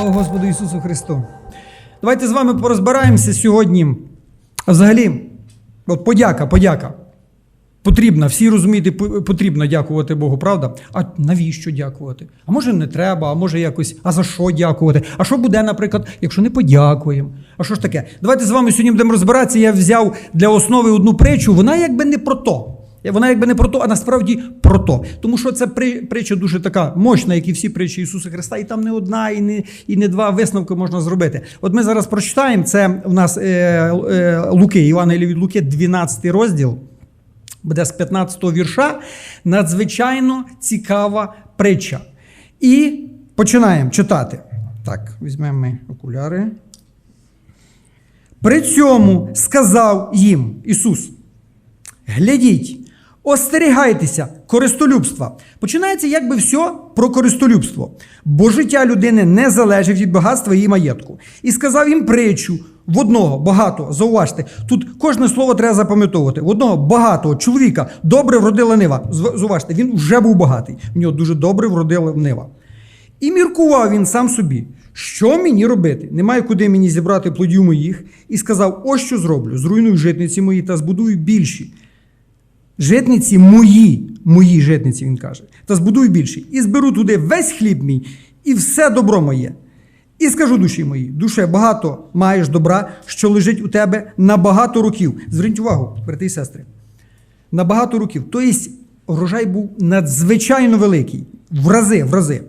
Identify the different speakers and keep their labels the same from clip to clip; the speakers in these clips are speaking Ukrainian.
Speaker 1: Слава Господу Ісусу Христу. Давайте з вами порозбираємося сьогодні. Взагалі, от подяка, подяка. Потрібна, всі розумієте, потрібно дякувати Богу, правда? А навіщо дякувати? А може не треба, а може якось, а за що дякувати? А що буде, наприклад, якщо не подякуємо? А що ж таке? Давайте з вами сьогодні будемо розбиратися. Я взяв для основи одну притчу, вона якби не про то. Вона якби не про то, а насправді про то. Тому що при- притча дуже така мощна, як і всі притчі Ісуса Христа, і там не одна, і не, і не два висновки можна зробити. От ми зараз прочитаємо, це у нас е, е, Луки, Івангелія від Луки, 12 розділ буде з 15-го вірша. Надзвичайно цікава притча. І починаємо читати. Так, візьмемо ми окуляри. При цьому сказав їм Ісус: Глядіть, остерігайтеся користолюбства. Починається якби все про користолюбство, бо життя людини не залежить від багатства її маєтку. І сказав їм притчу в одного багатого, зауважте, тут кожне слово треба запам'ятовувати. В одного багатого чоловіка добре вродила нива. Зауважте, він вже був багатий. В нього дуже добре вродила нива. І міркував він сам собі, що мені робити? Немає куди мені зібрати плодів моїх, і сказав: ось що зроблю: зруйную житниці мої та збудую більші. Житниці мої, мої житниці, він каже, та збудую більші. І зберу туди весь хліб мій і все добро моє. І скажу душі моїй, душе, багато маєш добра, що лежить у тебе на багато років. Зверніть увагу, брати і сестри. На багато років. Тобто урожай був надзвичайно великий, в рази, в рази.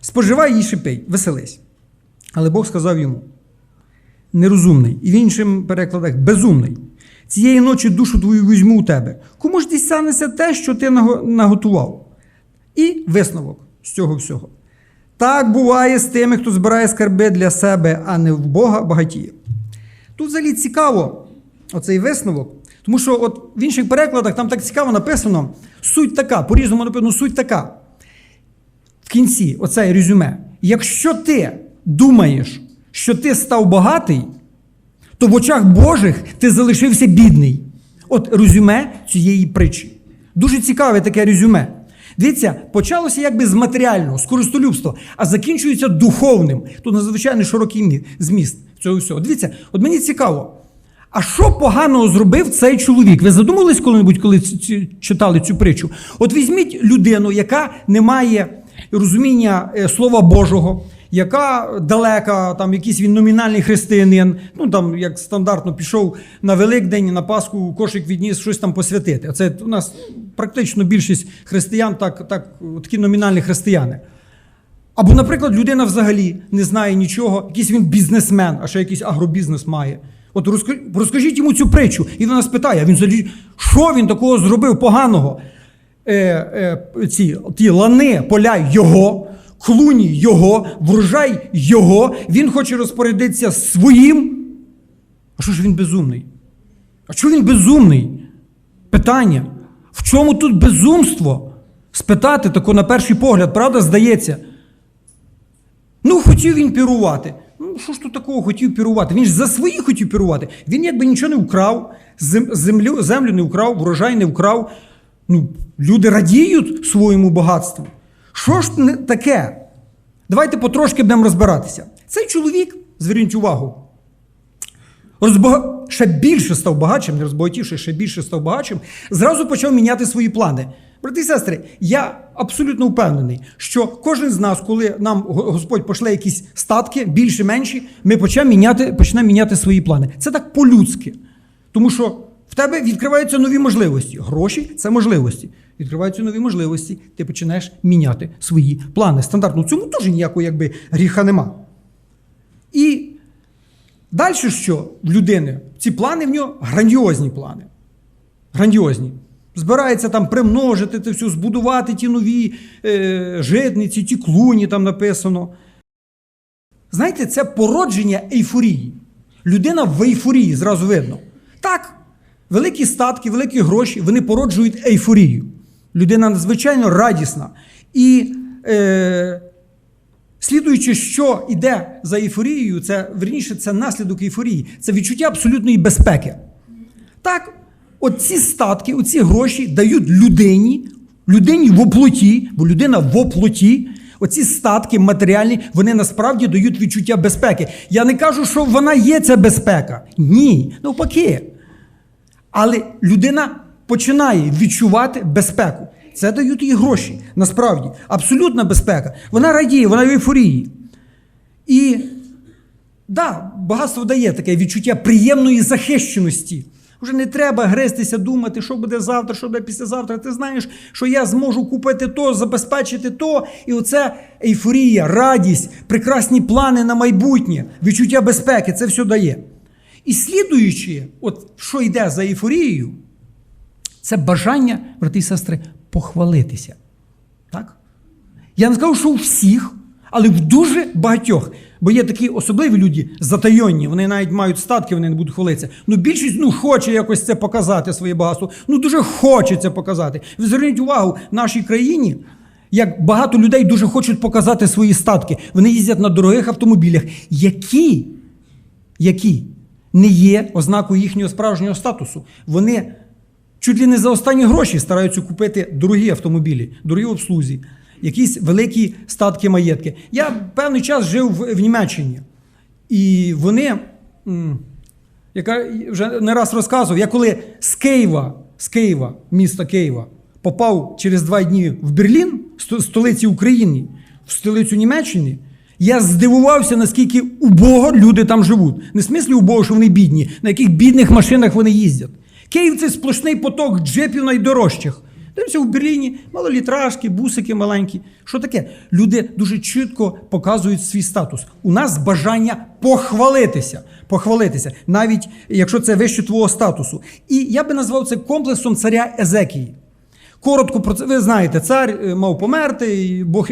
Speaker 1: Споживай їй шипей, веселись. Але Бог сказав йому: нерозумний, і в іншим перекладах безумний. Цієї ночі душу твою візьму у тебе. Кому ж дістанеться те, що ти наготував? І висновок з цього всього. Так буває з тими, хто збирає скарби для себе, а не в Бога багатіє. Тут взагалі цікаво оцей висновок, тому що от в інших перекладах там так цікаво написано, суть така, по-різному написано, суть така. В кінці, оце резюме. Якщо ти думаєш, що ти став багатий, то в очах Божих ти залишився бідний. От резюме цієї притчі. Дуже цікаве таке резюме. Дивіться, почалося якби з матеріального, з користолюбства, а закінчується духовним. Тут надзвичайно широкий зміст цього всього. Дивіться, от мені цікаво. А що поганого зробив цей чоловік? Ви задумались коли-небудь, коли читали цю притчу? От візьміть людину, яка не має розуміння е, Слова Божого, яка далека, там якийсь він номінальний християнин, ну там як стандартно пішов на Великдень, на Пасху, кошик відніс щось там посвятити. Це у нас практично більшість християн, так, так, такі номінальні християни. Або, наприклад, людина взагалі не знає нічого, якийсь він бізнесмен, а ще якийсь агробізнес має. От розкажіть, йому цю притчу, і вона спитає, а він взагалі, що він такого зробив поганого? Е, е, ці ті лани, поля його, клуні його, врожай його, він хоче розпорядитися своїм. А що ж він безумний? А чого він безумний? Питання. В чому тут безумство? Спитати тако на перший погляд, правда, здається. Ну, хотів він пірувати. Ну, що ж тут такого хотів пірувати? Він ж за свої хотів пірувати. Він якби нічого не вкрав, землю, землю не вкрав, врожай не вкрав. Ну, люди радіють своєму багатству. Що ж таке? Давайте потрошки будемо розбиратися. Цей чоловік, зверніть увагу, розбага... ще більше став багатшим, не розбагатівши, ще більше став багатшим, зразу почав міняти свої плани. Брати і сестри, я абсолютно впевнений, що кожен з нас, коли нам Господь пошле якісь статки, більше менші, ми почнемо міняти, почнемо міняти свої плани. Це так по-людськи. Тому що тебе відкриваються нові можливості. Гроші це можливості. Відкриваються нові можливості, ти починаєш міняти свої плани. Стандартно в цьому теж ніякого якби гріха нема. І Далі що в людини? Ці плани в нього грандіозні плани. Грандіозні. Збирається там примножити це все, збудувати ті нові е, житниці, ті клуні там написано. Знаєте, це породження ейфорії. Людина в ейфорії, зразу видно. Так, великі статки, великі гроші, вони породжують ейфорію. Людина надзвичайно радісна. І е, Слідуючи, що йде за ейфорією, це верніше, це наслідок ейфорії, це відчуття абсолютної безпеки. Так, от ці статки, оці гроші дають людині, людині в оплоті, бо людина в оплоті, Оці статки матеріальні, вони насправді дають відчуття безпеки. Я не кажу, що вона є ця безпека. Ні, навпаки. Але людина починає відчувати безпеку. Це дають їй гроші. Насправді, абсолютна безпека. Вона радіє, вона в ейфорії. І да, багатство дає таке відчуття приємної захищеності. Вже не треба грестися, думати, що буде завтра, що буде післязавтра. Ти знаєш, що я зможу купити то, забезпечити то. І оце ейфорія, радість, прекрасні плани на майбутнє, відчуття безпеки це все дає. І слідуючи, от що йде за ейфорією, це бажання, брати і сестри, похвалитися. Так? Я не скажу, що у всіх, але в дуже багатьох. Бо є такі особливі люди, затайонні, вони навіть мають статки, вони не будуть хвалитися. Ну, більшість ну, хоче якось це показати, своє багатство. Ну, дуже хоче це показати. Ви зверніть увагу, в нашій країні, як багато людей дуже хочуть показати свої статки. Вони їздять на дорогих автомобілях, які, які не є ознакою їхнього справжнього статусу. Вони чуть ли не за останні гроші стараються купити дорогі автомобілі, дорогі обслузі, якісь великі статки маєтки. Я певний час жив в, в Німеччині, і вони, яка вже не раз розказував, я коли з Києва, з Києва, міста Києва, попав через два дні в Берлін, столиці України, в столицю Німеччини. Я здивувався, наскільки убого люди там живуть. Не в смислі убого, що вони бідні, на яких бідних машинах вони їздять. Київ це сплошний поток джепів найдорожчих. Дивимося в Берліні малолітражки, бусики маленькі. Що таке? Люди дуже чітко показують свій статус. У нас бажання похвалитися. Похвалитися, навіть якщо це вище твого статусу. І я би назвав це комплексом царя Езекії. Коротко про це. Ви знаєте, цар е, мав померти, і Бог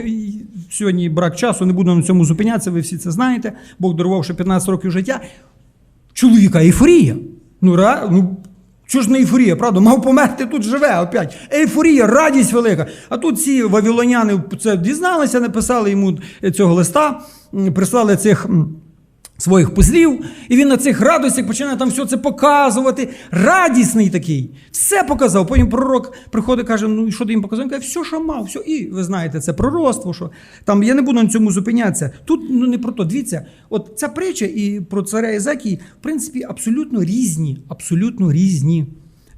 Speaker 1: сьогодні брак часу, не буду на цьому зупинятися, ви всі це знаєте. Бог дарував ще 15 років життя. Чоловіка ейфорія. Ну, ра, ну що ж не ейфорія, правда? Мав померти, тут живе опять. Ейфорія, радість велика. А тут ці вавилоняни це дізналися, написали йому цього листа, прислали цих. Своїх послів, і він на цих радостях починає там все це показувати. Радісний такий. Все показав. Потім пророк приходить каже: ну і що ти їм показав? Він каже, все, що мав, все. І ви знаєте, це пророцтво. Що там я не буду на цьому зупинятися. Тут ну не про то. Дивіться, от ця притча і про царя Ізакії, в принципі, абсолютно різні, абсолютно різні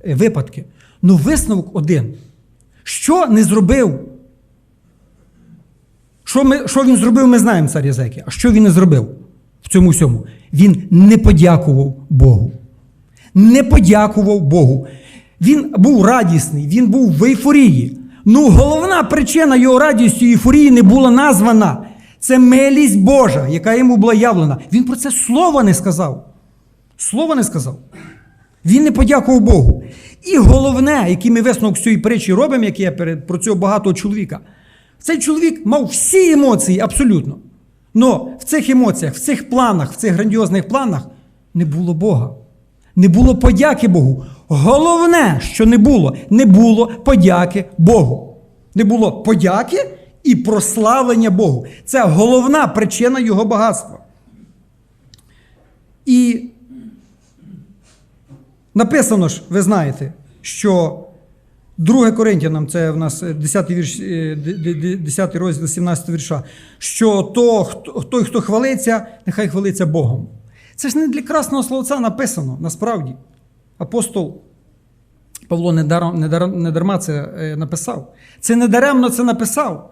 Speaker 1: е, випадки. Ну висновок один. Що не зробив? Що, ми, що він зробив, ми знаємо, цар Єзекія. А що він не зробив в цьому всьому? Він не подякував Богу. Не подякував Богу. Він був радісний, він був в ейфорії. Ну, головна причина його радістю і ейфорії не була названа. Це милість Божа, яка йому була явлена. Він про це слова не сказав. Слова не сказав. Він не подякував Богу. І головне, який ми висновок з цієї притчі робимо, як я про цього багатого чоловіка, цей чоловік мав всі емоції абсолютно. Но в цих емоціях, в цих планах, в цих грандіозних планах не було Бога. Не було подяки Богу. Головне, що не було, не було подяки Богу. Не було подяки і прославлення Богу. Це головна причина його багатства. І написано ж, ви знаєте, що 2 Коринтянам, це в нас 10 вірш, е, д- 10 розділ 17 вірша, що то, хто, той, хто хвалиться, нехай хвалиться Богом. Це ж не для красного словця написано, насправді. Апостол Павло не даром- не дар- не дарма це е, написав. Це не даремно це написав,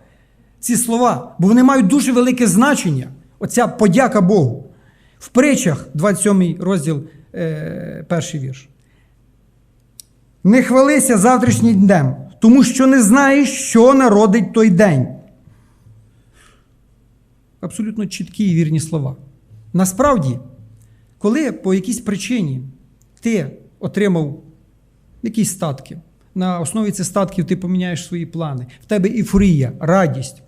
Speaker 1: ці слова, бо вони мають дуже велике значення. Оця подяка Богу. В притчах, 27 розділ, е, перший вірш. Не хвалися завтрашнім днем, тому що не знаєш, що народить той день. Абсолютно чіткі і вірні слова. Насправді, коли по якійсь причині ти отримав якісь статки, на основі цих статків ти поміняєш свої плани, в тебе ейфорія, радість.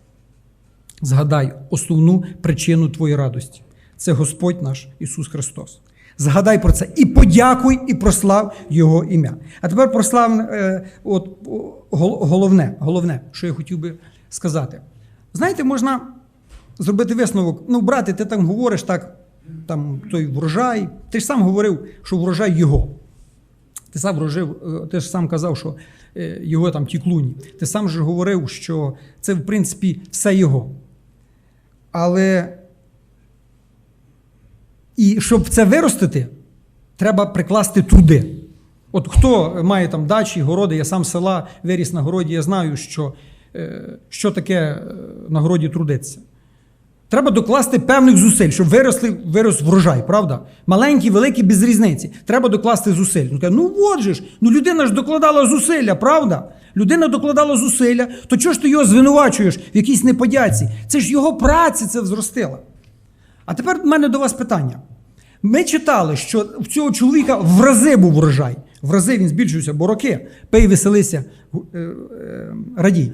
Speaker 1: Згадай основну причину твоєї радості. Це Господь наш Ісус Христос. Згадай про це і подякуй, і прослав Його ім'я. А тепер прослав е, от, головне, головне, що я хотів би сказати. Знаєте, можна зробити висновок. Ну, брате, ти там говориш так, там той врожай. Ти ж сам говорив, що врожай його. Ти сам врожив, е, ти ж сам казав, що е, його там ті клуні. Ти сам же говорив, що це, в принципі, все його. Але і щоб це виростити, треба прикласти труди. От хто має там дачі, городи, я сам села виріс на городі, я знаю, що, е, що таке е, на городі трудиться. Треба докласти певних зусиль, щоб виросли, вирос врожай, правда? Маленький, великий, без різниці. Треба докласти зусиль. Ну, каже, ну от же ж, ну людина ж докладала зусилля, правда? Людина докладала зусилля, то чого ж ти його звинувачуєш в якійсь неподяці? Це ж його праця це взростила. А тепер в мене до вас питання. Ми читали, що в цього чоловіка в рази був врожай. В рази він збільшився, бо роки. Пий, веселися, е, е, радій.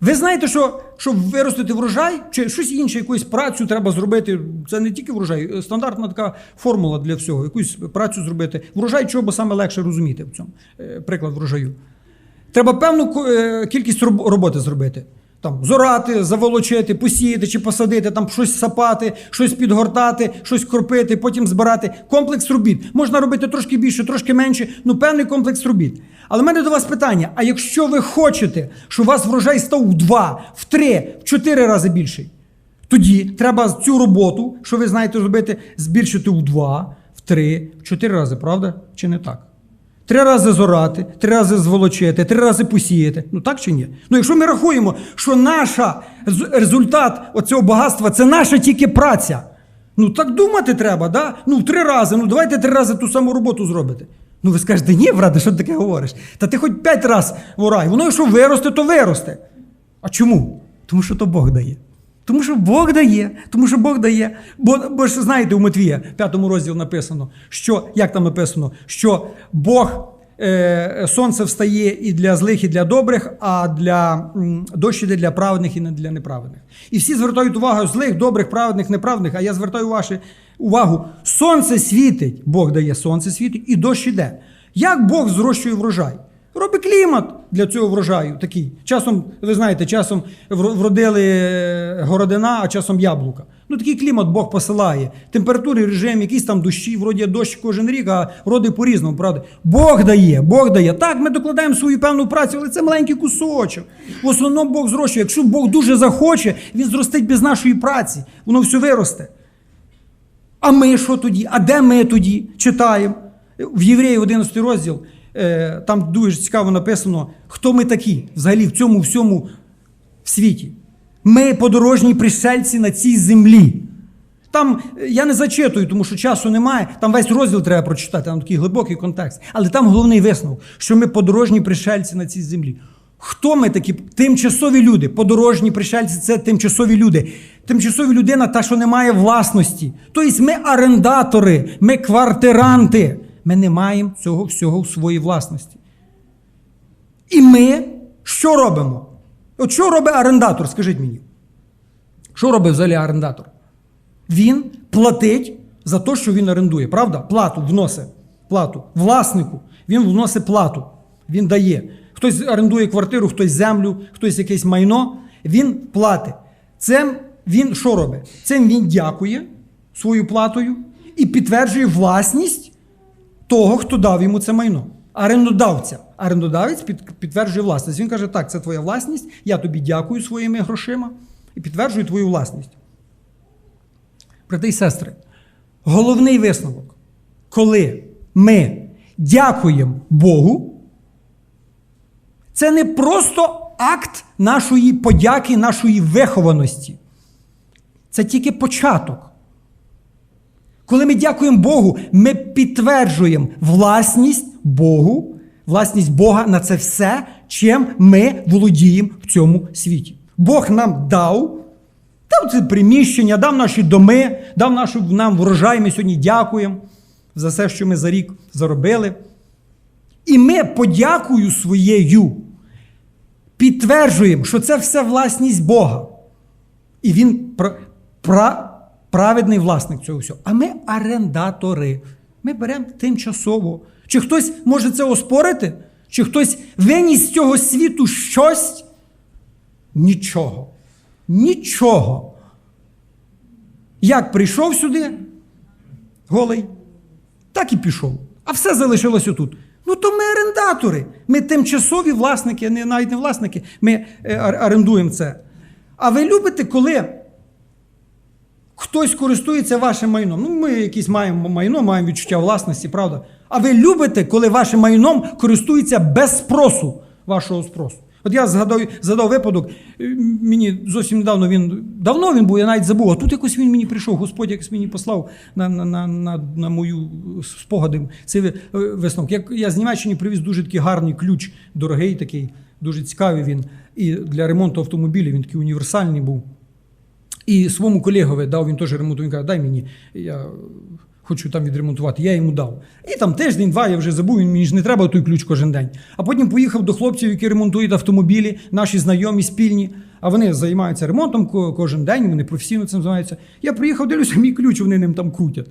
Speaker 1: Ви знаєте, що щоб виростити врожай, чи щось інше, якусь працю треба зробити. Це не тільки врожай, е, стандартна така формула для всього. Якусь працю зробити. Врожай чого, бо саме легше розуміти в цьому. Приклад врожаю. Треба певну кількість роботи зробити. Там зорати, заволочити, посіяти чи посадити, там щось сапати, щось підгортати, щось кропити, потім збирати. Комплекс робіт. Можна робити трошки більше, трошки менше, ну певний комплекс робіт. Але в мене до вас питання: а якщо ви хочете, щоб у вас врожай став в два, в три, в чотири рази більший, тоді треба цю роботу, що ви знаєте зробити, збільшити в два, в три, в чотири рази, правда? Чи не так? Три рази зорати, три рази зволочити, три рази посіяти. Ну так чи ні? Ну якщо ми рахуємо, що наша результат оцього багатства це наша тільки праця. Ну так думати треба, да? Ну три рази, ну давайте три рази ту саму роботу зробити. Ну ви скажете, ні, брате, що ти таке говориш? Та ти хоч п'ять разів ворай. Воно якщо виросте, то виросте. А чому? Тому що то Бог дає. Тому що Бог дає, тому що Бог дає. Бо, бо ж знаєте, у Матвія, п'ятому розділі написано, що як там написано, що Бог е, сонце встає і для злих, і для добрих, а для дощ іде для праведних і не для неправедних. І всі звертають увагу злих, добрих, праведних, неправедних. А я звертаю вашу увагу: сонце світить, Бог дає сонце світить, і дощ іде. Як Бог зрощує врожай? Робить клімат для цього врожаю такий. Часом, ви знаєте, часом вродили е, городина, а часом яблука. Ну такий клімат Бог посилає. Температури, режим, якісь там дощі, вроді дощ кожен рік, а роди по-різному, правда? Бог дає, Бог дає. Так, ми докладаємо свою певну працю, але це маленький кусочок. В основному Бог зрощує. Якщо Бог дуже захоче, він зростить без нашої праці. Воно все виросте. А ми що тоді? А де ми тоді читаємо? В Євреї 11 розділ, там дуже цікаво написано, хто ми такі взагалі в цьому всьому світі. Ми подорожні пришельці на цій землі. Там е, я не зачитую, тому що часу немає. Там весь розділ треба прочитати, там такий глибокий контекст. Але там головний висновок, що ми подорожні пришельці на цій землі. Хто ми такі? Тимчасові люди. Подорожні пришельці це тимчасові люди. Тимчасові людина та, що не має власності. Тобто ми орендатори, ми квартиранти. Ми не маємо цього всього в своїй власності. І ми що робимо? От що робить орендатор, скажіть мені? Що робить взагалі орендатор? Він платить за те, що він орендує, правда? Плату вносить. Плату. Власнику. Він вносить плату. Він дає. Хтось орендує квартиру, хтось землю, хтось якесь майно. Він платить. Цим він що робить? Цим він дякує своєю платою і підтверджує власність того, хто дав йому це майно. Орендодавця. Орендодавець під, підтверджує власність. Він каже: так, це твоя власність, я тобі дякую своїми грошима і підтверджую твою власність. Брати і сестри, головний висновок, коли ми дякуємо Богу, це не просто акт нашої подяки, нашої вихованості. Це тільки початок. Коли ми дякуємо Богу, ми підтверджуємо власність Богу, власність Бога на це все, чим ми володіємо в цьому світі. Бог нам дав, дав це приміщення, дав наші доми, дав нашу, нам врожай. Ми сьогодні дякуємо за все, що ми за рік заробили. І ми подякою своєю підтверджуємо, що це все власність Бога. І він пра- праведний власник цього всього. А ми орендатори. Ми беремо тимчасово. Чи хтось може це оспорити? Чи хтось виніс з цього світу щось? Нічого. Нічого. Як прийшов сюди, голий, так і пішов. а все залишилося тут. Ну то ми орендатори. Ми тимчасові власники, не навіть не власники, ми е, орендуємо це. А ви любите, коли хтось користується вашим майном? Ну, ми якісь маємо майно, маємо відчуття власності, правда? А ви любите, коли вашим майном користується без спросу вашого спросу? От я згадав, згадав випадок, е, мені зовсім недавно він давно він був, я навіть забув. А тут якось він мені прийшов, Господь якось мені послав на, на, на, на, на мою спогади цей е, висновок. Я, я з Німеччини привіз дуже такий гарний ключ, дорогий такий, дуже цікавий він. І для ремонту автомобілів він такий універсальний був. І своєму колегові дав він теж ремонт. Він каже, дай мені, я хочу там відремонтувати. Я йому дав. І там тиждень-два я вже забув, мені ж не треба той ключ кожен день. А потім поїхав до хлопців, які ремонтують автомобілі, наші знайомі спільні. А вони займаються ремонтом кожен день, вони професійно цим займаються. Я приїхав, дивлюся, мій ключ, вони ним там крутять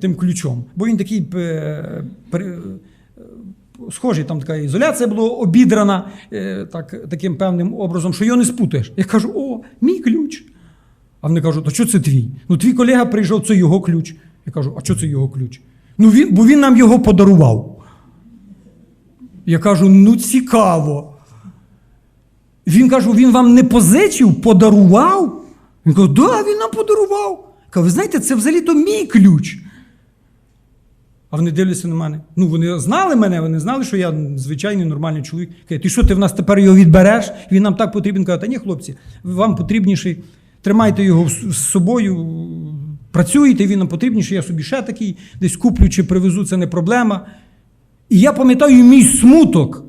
Speaker 1: тим ключом. Бо він такий. е, схожий, там така ізоляція була обідрана е, так, таким певним образом, що його не спутаєш. Я кажу: о, мій ключ. А вони кажуть, а що це твій? Ну, твій колега прийшов, це його ключ. Я кажу, а що це його ключ? Ну, він, бо він нам його подарував. Я кажу, ну цікаво. Він кажу, він вам не позичив, подарував? Він каже, да, він нам подарував. Я кажу, ви знаєте, це взагалі-то мій ключ. А вони дивляться на мене. Ну, вони знали мене, вони знали, що я звичайний нормальний чоловік. Каже, ти що, ти в нас тепер його відбереш? Він нам так потрібен. Каже, та ні, хлопці, вам потрібніший. Тримайте його з собою, працюйте, він нам потрібніший, я собі ще такий, десь куплю чи привезу, це не проблема. І я пам'ятаю мій смуток.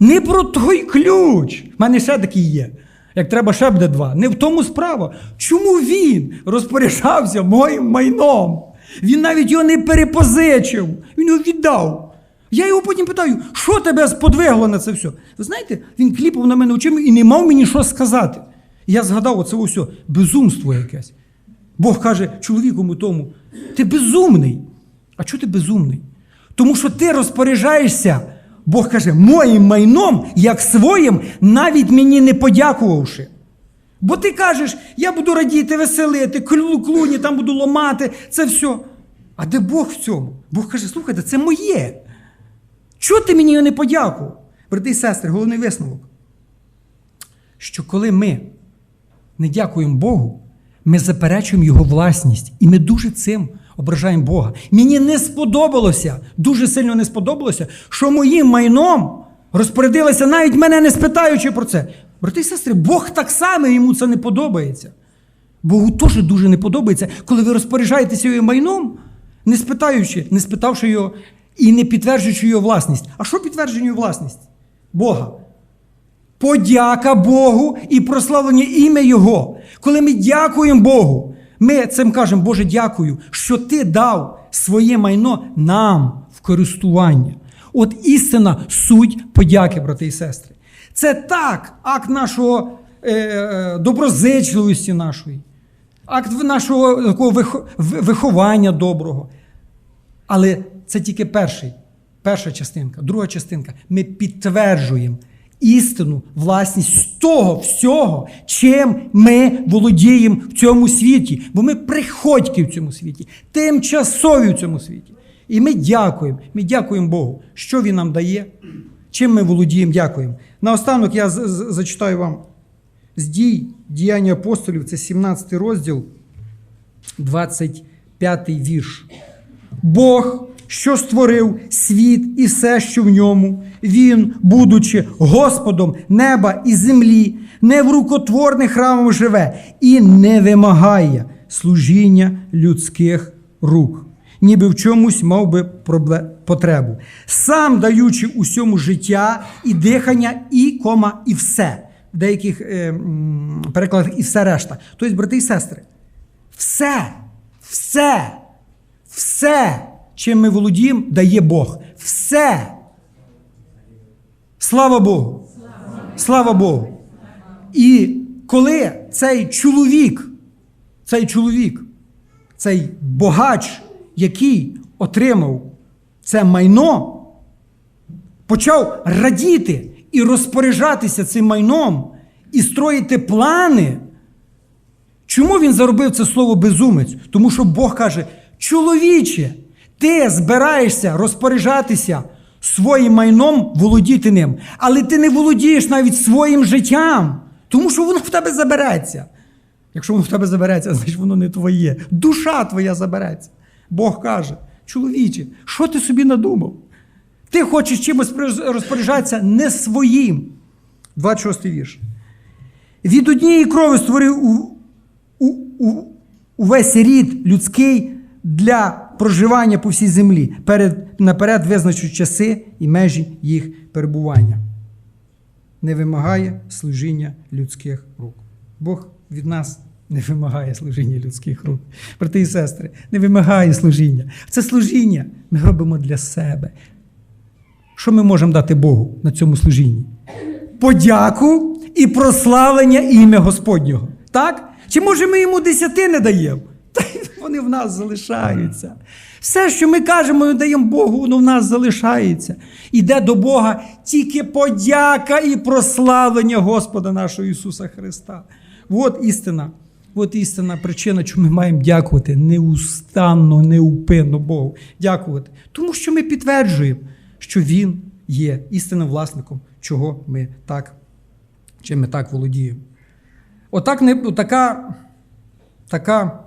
Speaker 1: Не про той ключ. У мене ще такий є. Як треба, ще буде два. Не в тому справа. Чому він розпоряджався моїм майном? Він навіть його не перепозичив, він його віддав. Я його потім питаю, що тебе сподвигло на це все? Ви знаєте, він кліпав на мене очима і не мав мені що сказати. Я згадав оце все безумство якесь. Бог каже чоловікому тому: ти безумний. А чого ти безумний? Тому що ти розпоряджаєшся, Бог каже, моїм майном, як своїм, навіть мені не подякувавши. Бо ти кажеш, я буду радіти, веселити, клуні там буду ломати, це все. А де Бог в цьому? Бог каже, слухайте, це моє. Чого ти мені не подякував? Брати і сестри, головний висновок. Що коли ми не дякуємо Богу, ми заперечуємо Його власність. І ми дуже цим ображаємо Бога. Мені не сподобалося, дуже сильно не сподобалося, що моїм майном розпорядилися, навіть мене не спитаючи про це. Брати і сестри, Бог так само йому це не подобається. Богу теж дуже не подобається, коли ви розпоряджаєтеся його майном, не спитаючи, не спитавши його і не підтверджуючи його власність. А що підтверджує його власність? Бога. Подяка Богу і прославлення ім'я Його. Коли ми дякуємо Богу, ми цим кажемо, Боже, дякую, що Ти дав своє майно нам в користування. От істина суть подяки, брати і сестри. Це так, акт нашого е, е, доброзичливості нашої, акт нашого такого виховання доброго. Але це тільки перший, перша частинка. Друга частинка. Ми підтверджуємо істину, власність з того всього, чим ми володіємо в цьому світі. Бо ми приходьки в цьому світі, тимчасові в цьому світі. І ми дякуємо. Ми дякуємо Богу, що Він нам дає, чим ми володіємо, дякуємо. Наостанок я зачитаю вам з дій діяння апостолів, це 17 розділ, 25 вірш. Бог, що створив світ і все, що в ньому, Він, будучи Господом неба і землі, не в рукотворних храмах живе і не вимагає служіння людських рук, ніби в чомусь мав би потребу, сам даючи усьому життя і дихання, і кома, і все. В деяких е, перекладах і все решта. Тобто, брати і сестри, все, все, все, чим ми володіємо, дає Бог. Все. Слава Богу. Слава Богу. І коли цей чоловік, цей чоловік, цей богач, який отримав це майно, почав радіти і розпоряджатися цим майном, і строїти плани. Чому він заробив це слово безумець? Тому що Бог каже: чоловіче, Ти збираєшся розпоряджатися своїм майном, володіти ним, але ти не володієш навіть своїм життям, тому що воно в тебе забереться. Якщо воно в тебе забереться, значить воно не твоє. Душа твоя забереться. Бог каже: чоловіче, що ти собі надумав? Ти хочеш чимось розпоряджатися не своїм. 26 вірш. Від однієї крови створив у, у, у, увесь рід людський для проживання по всій землі, перед, наперед визначив часи і межі їх перебування. Не вимагає служіння людських рук. Бог від нас не вимагає служіння людських рук. Брати і сестри, не вимагає служіння. Це служіння ми робимо для себе. Що ми можемо дати Богу на цьому служінні? Подяку і прославлення ім'я Господнього. Так? Чи може ми йому десяти не даємо? Вони в нас залишаються. Все, що ми кажемо, ми даємо Богу, воно в нас залишається. Іде до Бога тільки подяка і прославлення Господа нашого Ісуса Христа. От істина. От істинна причина, чому ми маємо дякувати неустанно, неупинно Богу. Дякувати. Тому що ми підтверджуємо, що Він є істинним власником, чого ми так, чим ми так володіємо. Отак не, така, така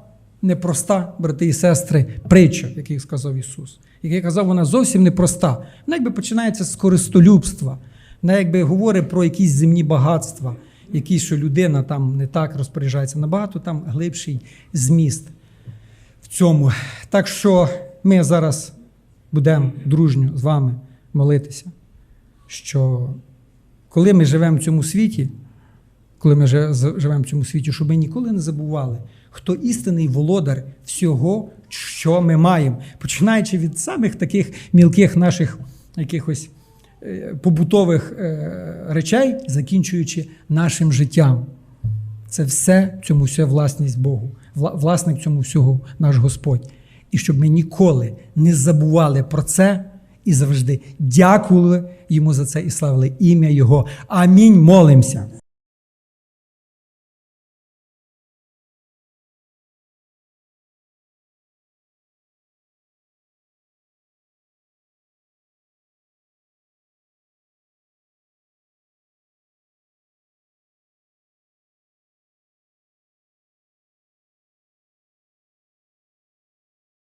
Speaker 1: непроста, брати і сестри, притча, як сказав Ісус. Я казав, вона зовсім непроста. Вона якби починається з користолюбства. Вона якби говорить про якісь земні багатства, які, що людина там не так розпоряджається. Набагато там глибший зміст в цьому. Так що ми зараз будемо дружньо з вами молитися, що коли ми живемо в цьому світі, коли ми живемо в цьому світі, щоб ми ніколи не забували, хто істинний володар всього, що ми маємо, починаючи від самих таких мілких наших якихось е, побутових е, речей, закінчуючи нашим життям. Це все цьому все власність Богу, власник цьому всього наш Господь. І щоб ми ніколи не забували про це і завжди дякували йому за це і славили ім'я Його. Амінь. Молимося.